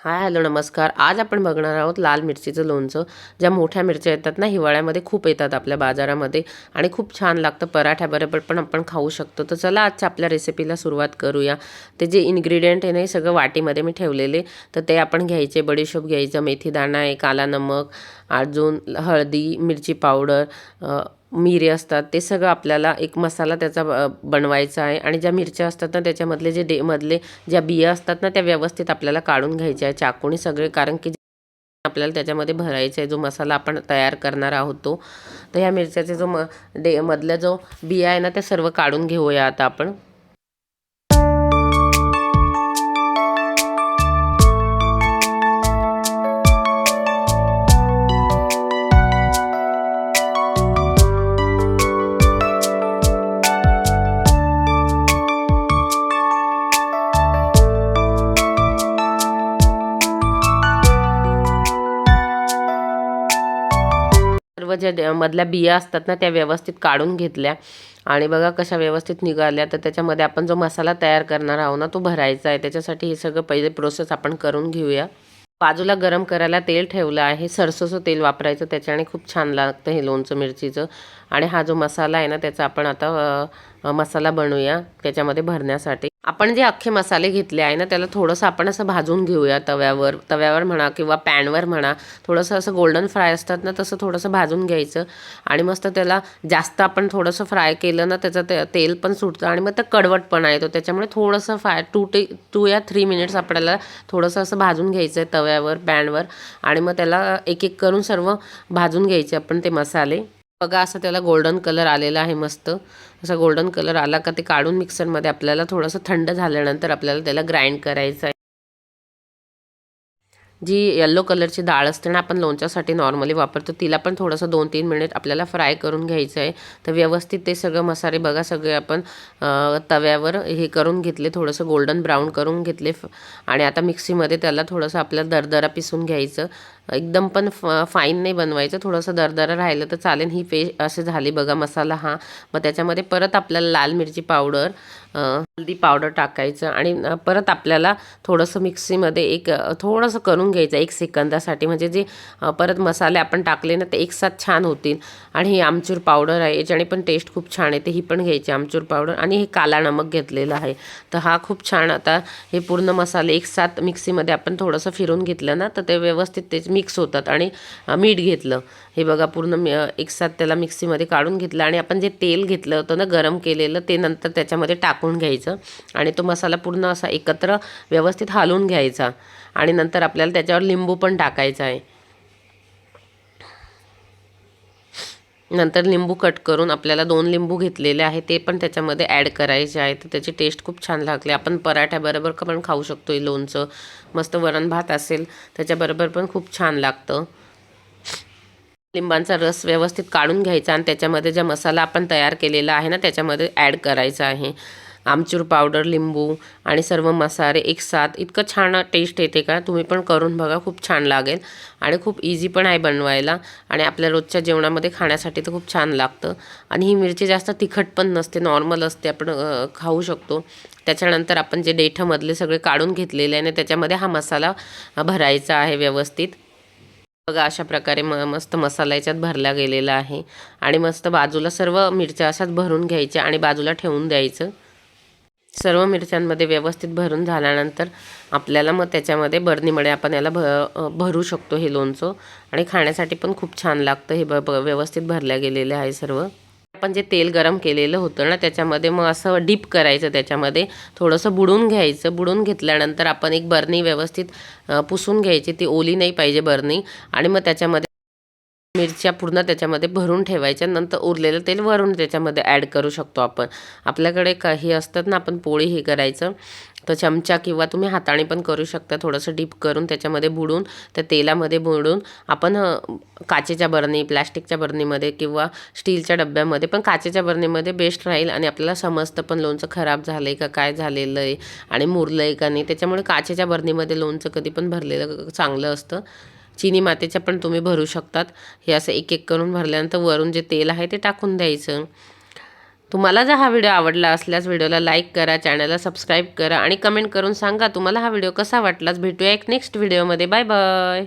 Hi hello नमस्कार. आज आपण बघणार आहोत लाल मिरचीचं लोणचं. ज्या मोठ्या मिरच्या येतात ना हिवाळ्यामध्ये खूप येतात आपल्या बाजारामध्ये आणि खूप छान लागतं. पराठ्याबरोबर पण आपण खाऊ शकतो. तर चला आजच्या आपल्या रेसिपीला सुरुवात करूया. ते जे इन्ग्रेडियंट आहे ना हे सगळं वाटीमध्ये मी ठेवलेले. तर ते आपण घ्यायचे बडीशोप घ्यायचं मेथी दाणा आहे काला नमक अजून हळदी मिरची पावडर मिरे असतात ते सगळं आपल्याला एक मसाला त्याचा बनवायचा आहे. आणि ज्या मिरच्या असतात ना त्याच्यामधले जे डे मधले ज्या बिया असतात ना त्या व्यवस्थित आपल्याला काढून घ्यायच्या आहे चाकूने सगळे कारण की आपल्याला त्याच्यामध्ये भरायचा आहे जो मसाला आपण तयार करणार आहोत तो. तर ह्या मिरच्याचे जो म डे मधल्या जो बिया आहे ना त्या सर्व काढून घेऊया आता आपण. सर्व ज्या मधल्या बिया असतात ना त्या व्यवस्थित काढून घेतल्या. आणि बघा कशा व्यवस्थित निघाल्या. तर त्याच्यामध्ये आपण जो मसाला तयार करणार आहोत ना तो भरायचा आहे. त्याच्यासाठी हे सगळं पहिले प्रोसेस आपण करून घेऊया. बाजूला गरम करायला तेल ठेवलं आहे. सरसोचं तेल वापरायचं. त्याच्याने खूप छान लागतं हे लोणचं मिरचीचं. आणि हा जो मसाला आहे ना त्याचा आपण आता मसाला बनवूया त्याच्यामध्ये भरण्यासाठी. आपण जे अख्खे मसाले घेतले आहे ना त्याला थोडंसं आपण असं भाजून घेऊया तव्यावर. तव्यावर म्हणा किंवा पॅनवर म्हणा थोडंसं असं गोल्डन फ्राय असतात ना तसं थोडंसं भाजून घ्यायचं. आणि मस्त त्याला जास्त आपण थोडंसं फ्राय केलं ना त्याचं ते तेल पण सुटतं आणि मग ते कडवटपणा येतो त्याच्यामुळे थोडंसं फ्राय टू टे टू या थ्री मिनिट्स आपल्याला थोडंसं असं भाजून घ्यायचं आहे तव्यावर पॅनवर. आणि मग त्याला एक एक करून सर्व भाजून घ्यायचे आपण ते मसाले. बघा असं त्याला गोल्डन कलर आलेला आहे मस्त. असा गोल्डन कलर आला का ते काढून मिक्सरमध्ये आपल्याला थोडंसं थंड झाल्यानंतर आपल्याला त्याला ग्राइंड करायचं आहे जी येल्लो कलरची डाळ असते ना आपण लोणच्यासाठी नॉर्मली वापरतो तिला पण थोडंसं दोन तीन मिनिट आपल्याला फ्राय करून घ्यायचं आहे. तर व्यवस्थित ते सगळं मसाले बघा सगळे आपण तव्यावर हे करून घेतले थोडंसं गोल्डन ब्राऊन करून घेतले. आणि आता मिक्सीमध्ये त्याला थोडंसं आपल्याला दरदरा पिसून घ्यायचं. एकदम पण फ फाईन नाही बनवायचं थोडंसं दरदरा राहिलं तर चालेल. ही पे असे झाली बघा मसाला हा. मग त्याच्यामध्ये परत आपल्याला लाल मिरची पावडर हल्दी पावडर टाकायचं आणि परत आपल्याला थोडंसं मिक्सीमध्ये एक थोडंसं करून घ्यायचं एक सेकंदासाठी. म्हणजे जे परत मसाले आपण टाकले ना ते एकसाथ छान होतील. आणि ही आमचूर पावडर आहे याच्याने पण टेस्ट खूप छान येते. ही पण घ्यायची आमचूर पावडर. आणि हे काला नमक घेतलेलं आहे. तर हा खूप छान आता हे पूर्ण मसाले एकसाथ मिक्सीमध्ये आपण थोडंसं फिरून घेतलं ना तर ते व्यवस्थित ते मिक्स होतात. आणि मीठ घेतलं. हे बघा पूर्ण मी एकसाथ त्याला मिक्सीमध्ये काढून घेतलं. आणि आपण जे तेल घेतलं होतं ना गरम केलेलं ते नंतर त्याच्यामध्ये टाकून घ्यायचं आणि तो मसाला पूर्ण असा एकत्र व्यवस्थित हालवून घ्यायचा. आणि नंतर आपल्याला त्याच्यावर लिंबू पण टाकायचा आहे. नंतर लिंबू कट करून आपल्याला दोन लिंबू घेतलेले आहे ते पण त्याच्यामध्ये ॲड करायचे आहे तर त्याची टेस्ट खूप छान लागली. आपण पराठ्याबरोबर का पण खाऊ शकतो हे लोणचं. मस्त वरण भात असेल त्याच्याबरोबर पण खूप छान लागतं. लिंबांचा रस व्यवस्थित काढून घ्यायचा आणि त्याच्यामध्ये ज्या मसाला आपण तयार केलेला आहे ना त्याच्यामध्ये ॲड करायचा आहे. आमचूर पावडर लिंबू आणि सर्व मसाले एक साथ. इतकं छान टेस्ट येते का? तुम्ही पण करून बघा खूप छान लागेल. आणि खूप इझी पण आहे बनवायला. आणि आपल्या रोजच्या जेवणामध्ये खाण्यासाठी तर खूप छान लागतं. आणि ही मिरची जास्त तिखट पण नसते नॉर्मल असते आपण खाऊ शकतो. त्याच्यानंतर आपण जे डेठमधले सगळे काढून घेतलेले आहे आणि त्याच्यामध्ये हा मसाला भरायचा आहे व्यवस्थित. बघा अशा प्रकारे म मस्त मसाला याच्यात भरला गेलेला आहे. आणि मस्त बाजूला सर्व मिरच्या अशाच भरून घ्यायच्या आणि बाजूला ठेवून द्यायचं. सर्व मिरच्यांमध्ये व्यवस्थित भरून झाल्यानंतर आपल्याला मग त्याच्यामध्ये बर्नीमुळे आपण याला भ भरू शकतो हे लोणचं. आणि खाण्यासाठी पण खूप छान लागतं हे ब व्यवस्थित भरल्या गेलेले आहे सर्व. आपण जे तेल गरम केलेलं होतं ना त्याच्यामध्ये मग असं डीप करायचं त्याच्यामध्ये. थोडंसं बुडून घ्यायचं. बुडून घेतल्यानंतर आपण एक बरणी व्यवस्थित पुसून घ्यायची. ती ओली नाही पाहिजे बरणी. आणि मग त्याच्यामध्ये मिरच्या पूर्ण त्याच्यामध्ये भरून ठेवायच्या नंतर उरलेलं तेल वरून त्याच्यामध्ये ॲड करू शकतो आपण. आपल्याकडे काही असतात ना आपण पोळी हे करायचं तर चमचा किंवा तुम्ही हाताने पण करू शकता. थोडंसं डीप करून त्याच्यामध्ये बुडून त्या तेलामध्ये बुडून आपण काचेच्या बरणी प्लॅस्टिकच्या बरणीमध्ये किंवा स्टीलच्या डब्यामध्ये पण काचेच्या बरणीमध्ये बेस्ट राहील आणि आपल्याला समजतं पण लोणचं खराब झालं आहे का काय झालेलं आहे आणि मुरलं आहे का नाही. त्याच्यामुळे काचेच्या बरणीमध्ये लोणचं कधी पण भरलेलं चांगलं असतं. चिनी मातेच्या पण तुम्ही भरू शकतात. हे असं एक एक करून भरल्यानंतर वरून जे तेल आहे ते टाकून द्यायचं. तुम्हाला जर हा व्हिडिओ आवडला असल्यास व्हिडिओला लाईक करा चॅनलला सबस्क्राईब करा आणि कमेंट करून सांगा तुम्हाला हा व्हिडिओ कसा वाटलाच भेटूया एक नेक्स्ट व्हिडिओमध्ये. Bye bye.